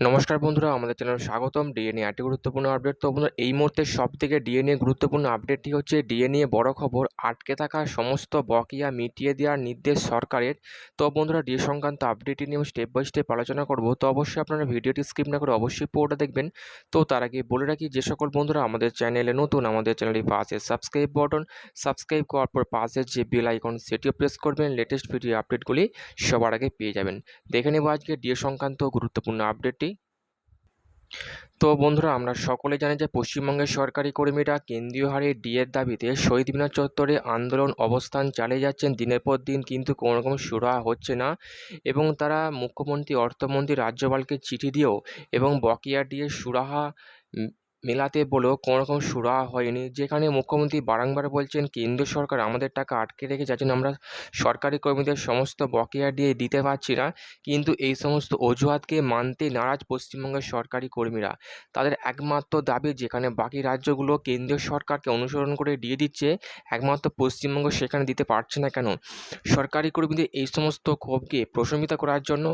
নমস্কার বন্ধুরা, আমাদের চ্যানেলে স্বাগতম। ডিএনএ একটি গুরুত্বপূর্ণ আপডেট তো বন্ধুরা, এই মুহূর্তে সব থেকে ডিএনএ গুরুত্বপূর্ণ আপডেটটি হচ্ছে ডিএনএ বড় খবর। আটকে থাকা সমস্ত বকেয়া, মিটিয়ে দেওয়ার নির্দেশ সরকারের। তো বন্ধুরা ডিএ সংক্রান্ত আপডেটটি নিয়ে স্টেপ বাই স্টেপ আলোচনা করব, তো অবশ্যই আপনারা ভিডিওটি স্কিপ না করে অবশ্যই পুরোটা দেখবেন। তো তার আগে বলে রাখি, যে সকল বন্ধুরা, আমাদের চ্যানেলে নতুন, আমাদের চ্যানেলটি পাশে সাবস্ক্রাইব বটন সাবস্ক্রাইব করার পর পাশে যে বেল আইকন সেটিও প্রেস করবেন। লেটেস্ট ভিডিও আপডেটগুলি সবার আগে পেয়ে যাবেন। দেখে নেব আজকে ডিএ সংক্রান্ত গুরুত্বপূর্ণ আপডেটটি তো বন্ধুরা, আমরা সকলে জানি যে পশ্চিমবঙ্গের সরকারি কর্মীরা কেন্দ্রীয় হারে ডিএর দাবিতে শহীদ মিনার চত্বরে আন্দোলন অবস্থান চালিয়ে যাচ্ছেন। দিনের পর দিন কিন্তু কোনো রকম সুরা হচ্ছে না এবং তারা মুখ্যমন্ত্রী, অর্থমন্ত্রী, রাজ্যপালকে চিঠি দিয়েও এবং বকেয়া ডিএর সুরাহা মেলাতে বলেও কোনো রকম সুরাহা হয়নি। যেখানে মুখ্যমন্ত্রী বারংবার বলছেন, কেন্দ্র সরকার আমাদের টাকা আটকে রেখে যার জন্য আমরা সরকারি কর্মীদের সমস্ত বকেয়া দিয়ে দিতে পারছি না। কিন্তু এই সমস্ত অজুহাতকে মানতে নারাজ পশ্চিমবঙ্গের সরকারি কর্মীরা। তাদের একমাত্র দাবি, যেখানে বাকি রাজ্যগুলো কেন্দ্রীয় সরকারকে অনুসরণ করে দিয়ে দিচ্ছে, একমাত্র পশ্চিমবঙ্গ সেখানে দিতে পারছে না কেন? সরকারি কর্মীদের এই সমস্ত ক্ষোভকে প্রশমিত করার জন্য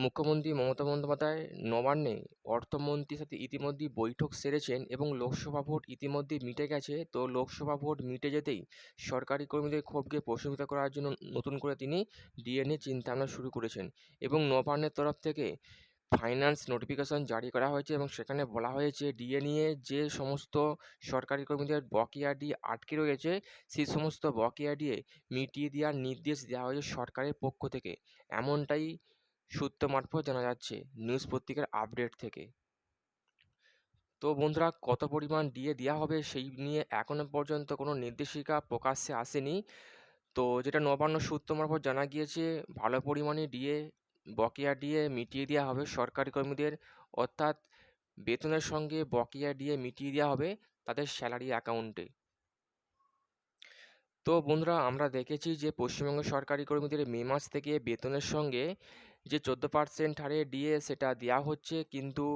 মুখ্যমন্ত্রী মমতা বন্দ্যোপাধ্যায় নবান্নে অর্থমন্ত্রীর সাথে ইতিমধ্যেই বৈঠক সেরেছেন এবং লোকসভা ভোট ইতিমধ্যেই মিটে গেছে। তো লোকসভা ভোট মিটে যেতেই সরকারি কর্মীদের ক্ষোভকে প্রশমিত করার জন্য নতুন করে তিনি ডিএনএ চিন্তাভাবনা শুরু করেছেন এবং নবান্নের তরফ থেকে ফাইন্যান্স নোটিফিকেশন জারি করা হয়েছে এবং সেখানে বলা হয়েছে ডিএ নিয়ে যে সমস্ত সরকারি কর্মীদের বকেয়া দিয়ে আটকে রয়েছে, সেই সমস্ত বকেয়া মিটিয়ে দেওয়ার নির্দেশ দেওয়া হয়েছে সরকারের পক্ষ থেকে। এমনটাই সূত্র মারফত জানা যাচ্ছে, নিউজ পত্রিকার আপডেট থেকে। তো বন্ধুরা, কত পরিমাণ ডিএ দেওয়া হবে সেই নিয়ে এখনও পর্যন্ত কোনো নির্দেশিকা প্রকাশ্যে আসেনি। তো যেটা নবান্ন সূত্র মারফত জানা গিয়েছে, ভালো পরিমাণে ডিএ বকেয়া ডিএ মিটিয়ে দেওয়া হবে সরকারি কর্মীদের। অর্থাৎ বেতনের সঙ্গে বকেয়া ডিএ মিটিয়ে দেওয়া হবে তাদের স্যালারি অ্যাকাউন্টে। তো বন্ধুরা, আমরা দেখেছি যে পশ্চিমবঙ্গ সরকারি কর্মীদের মে মাস থেকে বেতনের সঙ্গে যে চোদ্দ পার্সেন্ট হারে ডিএ সেটা দেওয়া হচ্ছে, কিন্তু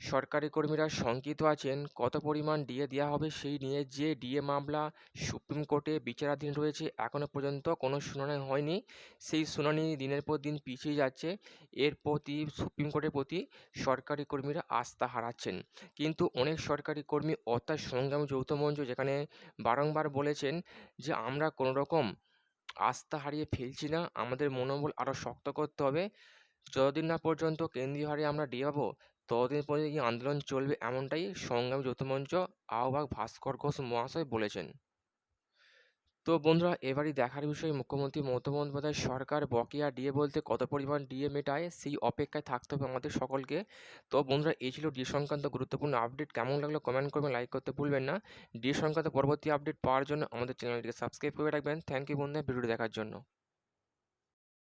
সরকারি কর্মীরা শঙ্কিত আছেন কত পরিমাণ ডিএ দেওয়া হবে সেই নিয়ে যে ডিএ মামলা সুপ্রিম কোর্টে বিচারাধীন রয়েছে এখনও পর্যন্ত কোনো শুনানি হয়নি। সেই শুনানি দিনের পর দিন পিছিয়ে যাচ্ছে। এর প্রতি, সুপ্রিম কোর্টের প্রতি সরকারি কর্মীরা আস্থা হারাচ্ছেন। কিন্তু অনেক সরকারি কর্মী অর্থাৎ সংগ্রামী যৌথ মঞ্চ যেখানে বারংবার বলেছেন যে আমরা কোনো রকম আস্থা হারিয়ে ফেলছি না, আমাদের মনোবল আরও শক্ত করতে হবে। যতদিন না পর্যন্ত কেন্দ্রীয় হারে আমরা ডিয়ে পাবো ততদিন পর্যন্ত এই আন্দোলন চলবে এমনটাই সংগ্রাম যৌথ মঞ্চ আহ্বায়ক ভাস্কর ঘোষ মহাশয় বলেছেন। তো বন্ধুরা, এবারই দেখার বিষয়ে মুখ্যমন্ত্রী মমতা বন্দ্যোপাধ্যায় সরকার বকেয়া ডিএ বলতে কত পরিমাণ ডিএ মেটায় সেই অপেক্ষায় থাকতে হবে আমাদের সকলকে। তো বন্ধুরা, এই ছিল ডিএ সংক্রান্ত গুরুত্বপূর্ণ আপডেট। কেমন লাগল কমেন্ট করবেন লাইক করতে ভুলবেন না। ডিএ সংক্রান্ত পরবর্তী আপডেট পাওয়ার জন্য আমাদের চ্যানেলটিকে সাবস্ক্রাইব করে রাখবেন। থ্যাংক ইউ বন্ধুরা ভিডিও দেখার জন্য।